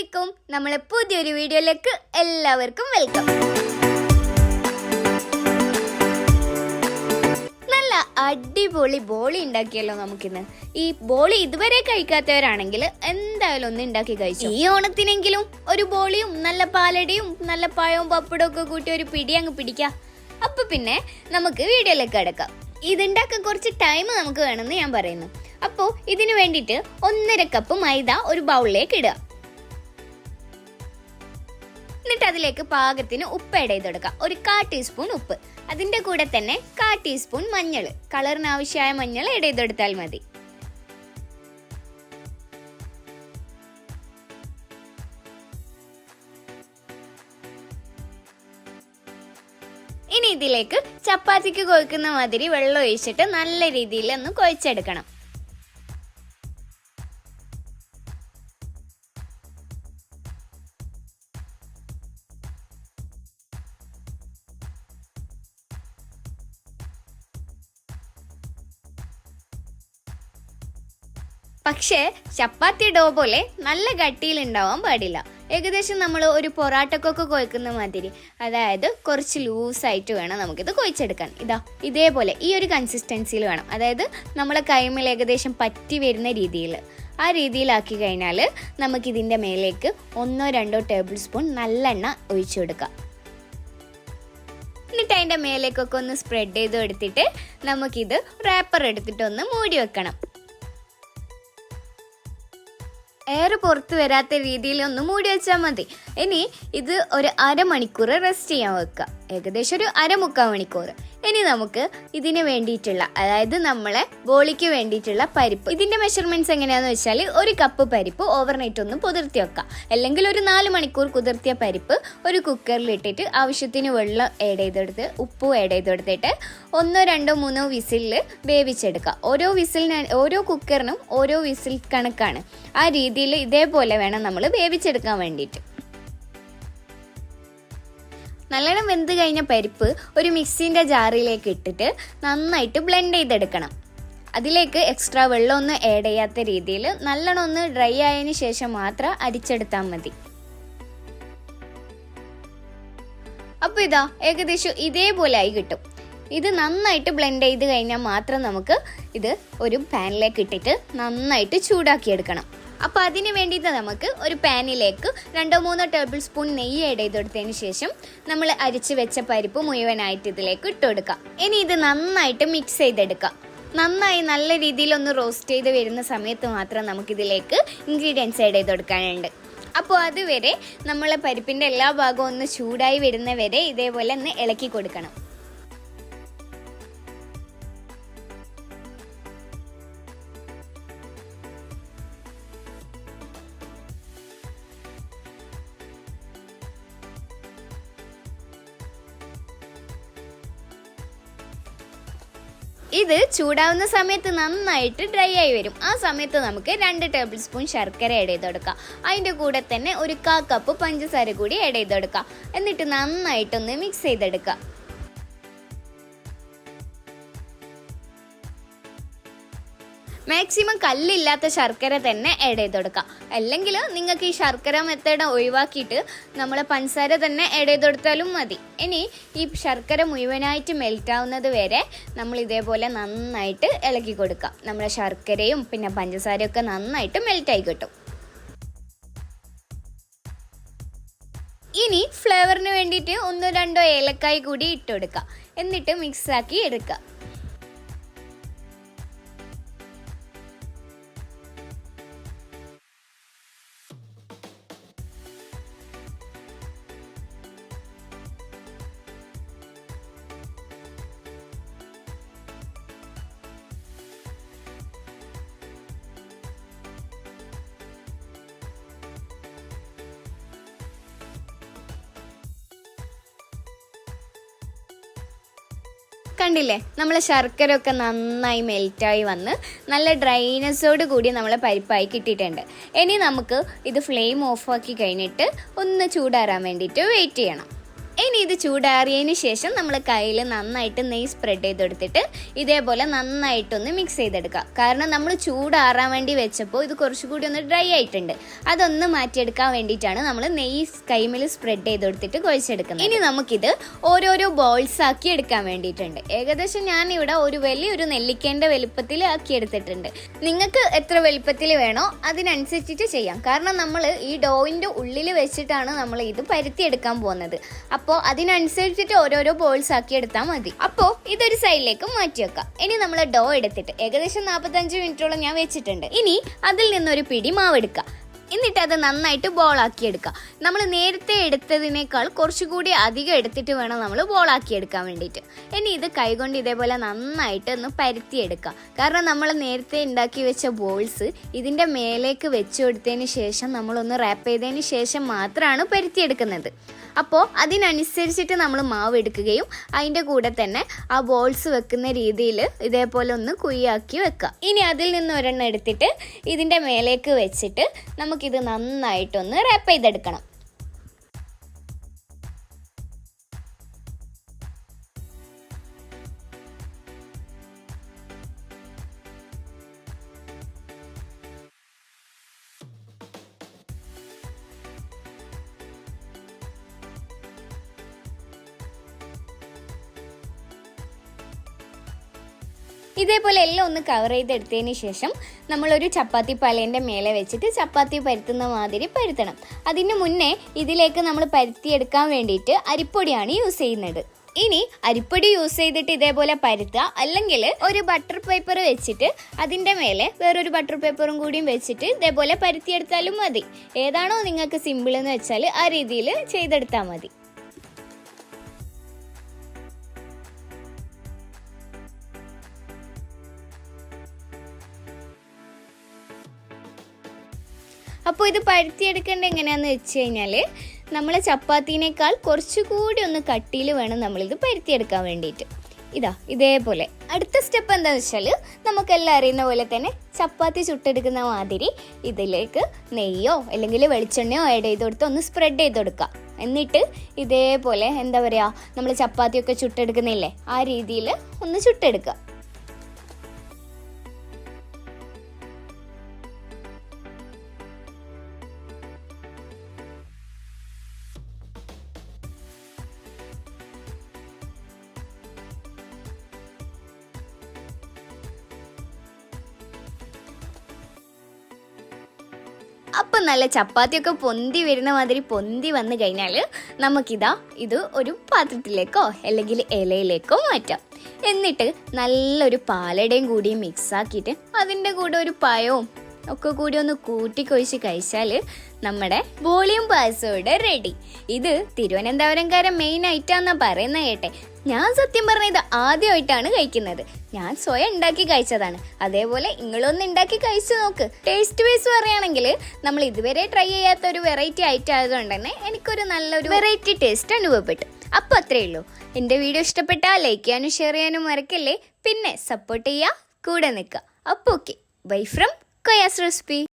അലൈക്കും നമ്മളെ പുതിയൊരു വീഡിയോയിലേക്ക് എല്ലാവർക്കും വെൽക്കം നല്ല അടിപൊളി ബോളി ഉണ്ടാക്കിയല്ലോ നമുക്കിന്ന്. ഈ ബോളി ഇതുവരെ കഴിക്കാത്തവരാണെങ്കിൽ എന്തായാലും ഒന്ന് ഉണ്ടാക്കി കഴിച്ചു. ഈ ഓണത്തിനെങ്കിലും ഒരു ബോളിയും നല്ല പാലടിയും നല്ല പഴവും പപ്പടവും ഒക്കെ കൂട്ടി ഒരു പിടി അങ്ങ് പിടിക്കാം. അപ്പൊ പിന്നെ നമുക്ക് വീഡിയോയിലേക്ക് കിടക്കാം. ഇതുണ്ടാക്കാൻ കുറച്ച് ടൈം നമുക്ക് വേണമെന്ന് ഞാൻ പറയുന്നു. അപ്പോൾ ഇതിനു വേണ്ടിയിട്ട് ഒന്നര കപ്പ് മൈദ ഒരു ബൗളിലേക്ക് ഇടുക. എന്നിട്ട് അതിലേക്ക് പാകത്തിന് ഉപ്പ് ചെയ്ത് കൊടുക്കുക ഒരു കാ ടീസ്പൂൺ ഉപ്പ്. അതിന്റെ കൂടെ തന്നെ കാ ടീസ്പൂൺ മഞ്ഞൾ. കളറിന് ആവശ്യമായ മഞ്ഞൾ ഇട ചെയ്ത് കൊടുത്താൽ മതി. ഇനി ഇതിലേക്ക് ചപ്പാത്തിക്ക് കൊഴുക്കുന്ന മാതിരി വെള്ളം ഒഴിച്ചിട്ട് നല്ല രീതിയിൽ ഒന്ന് കുഴച്ചെടുക്കണം പക്ഷേ ചപ്പാത്തി ഡോ പോലെ നല്ല ഗട്ടിയിൽ ഉണ്ടാവാൻ പാടില്ല. ഏകദേശം നമ്മൾ ഒരു പൊറാട്ടക്കൊക്കെ കുഴക്കുന്ന മാതിരി. അതായത് കുറച്ച് ലൂസായിട്ട് വേണം നമുക്കിത് കുഴച്ചെടുക്കാൻ ഇതാ ഇതേപോലെ ഈ ഒരു കൺസിസ്റ്റൻസിയിൽ വേണം. അതായത് നമ്മളെ കൈമേൽ ഏകദേശം പറ്റി വരുന്ന രീതിയിൽ. ആ രീതിയിലാക്കി കഴിഞ്ഞാൽ നമുക്കിതിന്റെ മേലേക്ക് ഒന്നോ രണ്ടോ ടേബിൾ സ്പൂൺ നല്ലെണ്ണ ഒഴിച്ചു കൊടുക്കാം എന്നിട്ട് അതിന്റെ മേലേക്കൊക്കെ ഒന്ന് സ്പ്രെഡ് ചെയ്ത് എടുത്തിട്ട് നമുക്കിത് റാപ്പർ എടുത്തിട്ട് ഒന്ന് മൂടി വെക്കണം. എയർ പുറത്ത് വരാത്ത രീതിയിൽ ഒന്ന് മൂടി വെച്ചാൽ മതി. ഇനി ഇത് ഒരു അരമണിക്കൂർ റെസ്റ്റ് ചെയ്യാൻ വെക്കുക. ഏകദേശം ഒരു അരമുക്കാൽ മണിക്കൂർ ഇനി നമുക്ക് ഇതിന് വേണ്ടിയിട്ടുള്ള അതായത് നമ്മളെ ബോളിക്ക് വേണ്ടിയിട്ടുള്ള പരിപ്പ്. ഇതിന്റെ മെഷർമെന്റ്സ് എങ്ങനെയാന്ന് വെച്ചാൽ ഒരു കപ്പ് പരിപ്പ് ഓവർനൈറ്റ് ഒന്ന് കുതിർത്തി വെക്കാം. അല്ലെങ്കിൽ ഒരു നാല് മണിക്കൂർ കുതിർത്തിയ പരിപ്പ് ഒരു കുക്കറിൽ ഇട്ടിട്ട് ആവശ്യത്തിന് വെള്ളം ആഡ് ചെയ്തെടുത്ത് ഉപ്പും ആഡ് ചെയ്തെടുത്തിട്ട് ഒന്നോ രണ്ടോ മൂന്നോ വിസിലിൽ വേവിച്ചെടുക്കുക ഓരോ വിസിലിന് ഓരോ കുക്കറിനും ഓരോ വിസിൽ കണക്കാണ്. ആ രീതിയിൽ ഇതേപോലെ വേണം നമ്മൾ വേവിച്ചെടുക്കാൻ വേണ്ടിയിട്ട്. നല്ലോണം വെന്ത് കഴിഞ്ഞ പരിപ്പ് ഒരു മിക്സിന്റെ ജാറിലേക്ക് ഇട്ടിട്ട് നന്നായിട്ട് ബ്ലെൻഡ് ചെയ്തെടുക്കണം. അതിലേക്ക് എക്സ്ട്രാ വെള്ളമൊന്നും ആഡ് ചെയ്യാത്ത രീതിയിൽ നല്ലോണം ഒന്ന് ഡ്രൈ ആയതിന് ശേഷം മാത്രം അരിച്ചെടുത്താൽ മതി. അപ്പോൾ ഇതാ ഏകദേശം ഇതേപോലെ ആയി കിട്ടും. ഇത് നന്നായിട്ട് ബ്ലെൻഡ് ചെയ്ത് കഴിഞ്ഞാൽ മാത്രം നമുക്ക് ഇത് ഒരു പാനിലേക്ക് ഇട്ടിട്ട് നന്നായിട്ട് ചൂടാക്കിയെടുക്കണം. അപ്പോൾ അതിന് വേണ്ടിയിട്ട് നമുക്ക് ഒരു പാനിലേക്ക് രണ്ടോ മൂന്നോ ടേബിൾ സ്പൂൺ നെയ്യ് ആഡ് ചെയ്ത് ശേഷം നമ്മൾ അരിച്ച് വെച്ച പരിപ്പ് മുഴുവനായിട്ട് ഇതിലേക്ക് ഇട്ട് കൊടുക്കാം. ഇനി ഇത് നന്നായിട്ട് മിക്സ് ചെയ്തെടുക്കാം. നന്നായി നല്ല രീതിയിൽ ഒന്ന് റോസ്റ്റ് ചെയ്ത് വരുന്ന സമയത്ത് മാത്രം നമുക്കിതിലേക്ക് ഇൻഗ്രീഡിയൻസ് ആഡ് ചെയ്ത് കൊടുക്കാനുണ്ട്. അപ്പോൾ അതുവരെ നമ്മളെ പരിപ്പിന്റെ എല്ലാ ഭാഗവും ഒന്ന് ചൂടായി വരുന്ന വരെ ഇതേപോലെ ഒന്ന് ഇളക്കി കൊടുക്കണം. ഇത് ചൂടാവുന്ന സമയത്ത് നന്നായിട്ട് ഡ്രൈ ആയി വരും. ആ സമയത്ത് നമുക്ക് രണ്ട് ടേബിൾ സ്പൂൺ ശർക്കര ആഡ് ചെയ്ത് കൊടുക്കാം. അതിന്റെ കൂടെ തന്നെ ഒരു കാ കപ്പ് പഞ്ചസാര കൂടി ആഡ് ചെയ്ത് കൊടുക്കാം. എന്നിട്ട് നന്നായിട്ടൊന്ന് മിക്സ് ചെയ്തെടുക്കുക. മാക്സിമം കല്ലില്ലാത്ത ശർക്കര തന്നെ ആഡ് ചെയ്ത് കൊടുക്കാം. അല്ലെങ്കിൽ നിങ്ങൾക്ക് ഈ ശർക്കര മെത്തേഡ് ഒഴിവാക്കിയിട്ട് നമ്മൾ പഞ്ചസാര തന്നെ ആഡ് ചെയ്ത് കൊടുത്താലും മതി. ഇനി ഈ ശർക്കര മുഴുവനായിട്ട് മെൽറ്റ് ആവുന്നത് വരെ നമ്മൾ ഇതേപോലെ നന്നായിട്ട് ഇളക്കി കൊടുക്കാം. നമ്മുടെ ശർക്കരയും പിന്നെ പഞ്ചസാരയും ഒക്കെ നന്നായിട്ട് മെൽറ്റ് ആയി കിട്ടും. ഇനി ഫ്ലേവറിന് വേണ്ടിയിട്ട് ഒന്നോ രണ്ടോ ഏലക്കായ് കൂടി ഇട്ട് കൊടുക്കുക എന്നിട്ട് മിക്സാക്കി എടുക്കുക കണ്ടില്ലേ? നമ്മളെ ശർക്കര ഒക്കെ നന്നായി മെൽറ്റായി വന്ന് നല്ല ഡ്രൈനസോട് കൂടി നമ്മളെ പരിപ്പായി കിട്ടിയിട്ടുണ്ട്. ഇനി നമുക്ക് ഇത് ഫ്ലെയിം ഓഫാക്കി കഴിഞ്ഞിട്ട് ഒന്ന് ചൂടാറാൻ വേണ്ടിയിട്ട് വെയിറ്റ് ചെയ്യണം. ഇത് ചൂടാറിയതിന് ശേഷം നമ്മൾ കയ്യിൽ നന്നായിട്ട് നെയ്യ് സ്പ്രെഡ് ചെയ്തെടുത്തിട്ട് ഇതേപോലെ നന്നായിട്ടൊന്ന് മിക്സ് ചെയ്തെടുക്കുക കാരണം നമ്മൾ ചൂടാറാൻ വേണ്ടി വെച്ചപ്പോൾ ഇത് കുറച്ചുകൂടി ഒന്ന് ഡ്രൈ ആയിട്ടുണ്ട്. അതൊന്ന് മാറ്റിയെടുക്കാൻ വേണ്ടിയിട്ടാണ് നമ്മൾ നെയ്യ് കൈമിൽ സ്പ്രെഡ് ചെയ്തെടുത്തിട്ട് കുഴച്ചെടുക്കുന്നത്. ഇനി നമുക്കിത് ഓരോരോ ബോൾസ് ആക്കി എടുക്കാൻ വേണ്ടിയിട്ടുണ്ട്. ഏകദേശം ഞാൻ ഇവിടെ ഒരു വലിയൊരു നെല്ലിക്കേന്റെ വലുപ്പത്തിൽ ആക്കി എടുത്തിട്ടുണ്ട്. നിങ്ങൾക്ക് എത്ര വലുപ്പത്തിൽ വേണോ അതിനനുസരിച്ചിട്ട് ചെയ്യാം. കാരണം നമ്മൾ ഈ ഡോയിന്റെ ഉള്ളിൽ വെച്ചിട്ടാണ് നമ്മൾ ഇത് പരുത്തിയെടുക്കാൻ പോകുന്നത്. അപ്പോൾ അതിനനുസരിച്ചിട്ട് ഓരോരോ ബോൾസ് ആക്കി എടുത്താൽ മതി. അപ്പോ ഇതൊരു സൈഡിലേക്ക് മാറ്റി വെക്കാം. ഇനി നമ്മൾ ഡോ എടുത്തിട്ട് ഏകദേശം നാൽപ്പത്തഞ്ച് മിനിറ്റോളം ഞാൻ വെച്ചിട്ടുണ്ട്. ഇനി അതിൽ നിന്നൊരു പിടി മാവ് എടുക്കുക എന്നിട്ട് അത് നന്നായിട്ട് ബോളാക്കി എടുക്കുക നമ്മൾ നേരത്തെ എടുത്തതിനേക്കാൾ കുറച്ചുകൂടി അധികം എടുത്തിട്ട് വേണം നമ്മൾ ബോളാക്കി എടുക്കാൻ വേണ്ടിയിട്ട്. ഇനി ഇത് കൈകൊണ്ട് ഇതേപോലെ നന്നായിട്ട് ഒന്ന് പരുത്തിയെടുക്കുക കാരണം നമ്മൾ നേരത്തെ ഉണ്ടാക്കി വെച്ച ബോൾസ് ഇതിന്റെ മേലേക്ക് വെച്ചു കൊടുത്തതിന് ശേഷം നമ്മളൊന്ന് റാപ്പ് ചെയ്തതിന് ശേഷം മാത്രമാണ് പരുത്തിയെടുക്കുന്നത്. അപ്പോൾ അതിനനുസരിച്ചിട്ട് നമ്മൾ മാവ് എടുക്കുകയും അതിന്റെ കൂടെ തന്നെ ആ ബോൾസ് വെക്കുന്ന രീതിയിൽ ഇതേപോലെ ഒന്ന് കുയ്യാക്കി വെക്കുക ഇനി അതിൽ നിന്ന് ഒരെണ്ണം എടുത്തിട്ട് ഇതിന്റെ മേലേക്ക് വെച്ചിട്ട് നമുക്കിത് നന്നായിട്ടൊന്ന് റാപ്പ് ചെയ്തെടുക്കണം. ഇതേപോലെ എല്ലാം ഒന്ന് കവർ ചെയ്തെടുത്തതിന് ശേഷം നമ്മളൊരു ചപ്പാത്തി പലേന്റെ മേലെ വെച്ചിട്ട് ചപ്പാത്തി പരുത്തുന്ന മാതിരി പരുത്തണം. അതിന് മുന്നേ ഇതിലേക്ക് നമ്മൾ പരുത്തിയെടുക്കാൻ വേണ്ടിയിട്ട് അരിപ്പൊടിയാണ് യൂസ് ചെയ്യുന്നത്. ഇനി അരിപ്പൊടി യൂസ് ചെയ്തിട്ട് ഇതേപോലെ പരുത്തുക. അല്ലെങ്കിൽ ഒരു ബട്ടർ പേപ്പർ വെച്ചിട്ട് അതിന്റെ മേലെ വേറൊരു ബട്ടർ പേപ്പറും കൂടിയും വെച്ചിട്ട് ഇതേപോലെ പരുത്തിയെടുത്താലും മതി. ഏതാണോ നിങ്ങൾക്ക് സിമ്പിൾ എന്ന് വെച്ചാൽ ആ രീതിയിൽ ചെയ്തെടുത്താൽ മതി. അപ്പോൾ ഇത് പരുത്തിയെടുക്കേണ്ട എങ്ങനെയാന്ന് വെച്ച് കഴിഞ്ഞാൽ നമ്മൾ ചപ്പാത്തിനേക്കാൾ കുറച്ചുകൂടി ഒന്ന് കട്ടിയിൽ വേണം നമ്മളിത് പരുത്തിയെടുക്കാൻ വേണ്ടിയിട്ട്. ഇതാ ഇതേപോലെ. അടുത്ത സ്റ്റെപ്പ് എന്താണെന്ന് വെച്ചാൽ നമുക്കെല്ലാം അറിയുന്ന പോലെ തന്നെ ചപ്പാത്തി ചുട്ടെടുക്കുന്ന മാതിരി ഇതിലേക്ക് നെയ്യോ അല്ലെങ്കിൽ വെളിച്ചെണ്ണയോ ആഡ് ചെയ്ത് കൊടുത്ത് ഒന്ന് സ്പ്രെഡ് ചെയ്ത് കൊടുക്കുക. എന്നിട്ട് ഇതേപോലെ എന്താ പറയുക നമ്മൾ ചപ്പാത്തിയൊക്കെ ചുട്ടെടുക്കുന്നില്ലേ ആ രീതിയിൽ ഒന്ന് ചുട്ടെടുക്കുക. അപ്പം നല്ല ചപ്പാത്തിയൊക്കെ പൊന്തി വരുന്ന മാതിരി പൊന്തി വന്നു കഴിഞ്ഞാൽ നമുക്കിതാ ഇത് ഒരു പാത്രത്തിലേക്കോ അല്ലെങ്കിൽ ഇലയിലേക്കോ മാറ്റാം. എന്നിട്ട് നല്ലൊരു പാലടയും കൂടി മിക്സ് ആക്കിയിട്ട് അതിന്റെ കൂടെ ഒരു പഴവും ഒക്കെ കൂടി ഒന്ന് കൂട്ടിക്കൊഴിച്ച് കഴിച്ചാൽ നമ്മുടെ വോളിയം പാസോട് റെഡി ഇത് തിരുവനന്തപുരംകാരൻ മെയിൻ ഐറ്റാന്നാ പറയുന്ന കേട്ടെ. ഞാൻ സത്യം പറഞ്ഞ ഇത് ആദ്യമായിട്ടാണ് കഴിക്കുന്നത്. ഞാൻ സ്വയം ഉണ്ടാക്കി കഴിച്ചതാണ്. അതേപോലെ നിങ്ങളൊന്ന് ഉണ്ടാക്കി കഴിച്ചു നോക്ക്. ടേസ്റ്റ് വൈസ് പറയുകയാണെങ്കിൽ നമ്മൾ ഇതുവരെ ട്രൈ ചെയ്യാത്ത ഒരു വെറൈറ്റി ഐറ്റം ആയതുകൊണ്ട് തന്നെ എനിക്കൊരു നല്ലൊരു വെറൈറ്റി ടേസ്റ്റ് അനുഭവപ്പെട്ടു. അപ്പോൾ അത്രയേ ഉള്ളൂ. എന്റെ വീഡിയോ ഇഷ്ടപ്പെട്ടാൽ ലൈക്ക് ചെയ്യാനും ഷെയർ ചെയ്യാനും മറക്കല്ലേ? പിന്നെ സപ്പോർട്ട് ചെയ്യുക കൂടെ നിൽക്കുക. അപ്പോൾ okay bye from Koyas recipe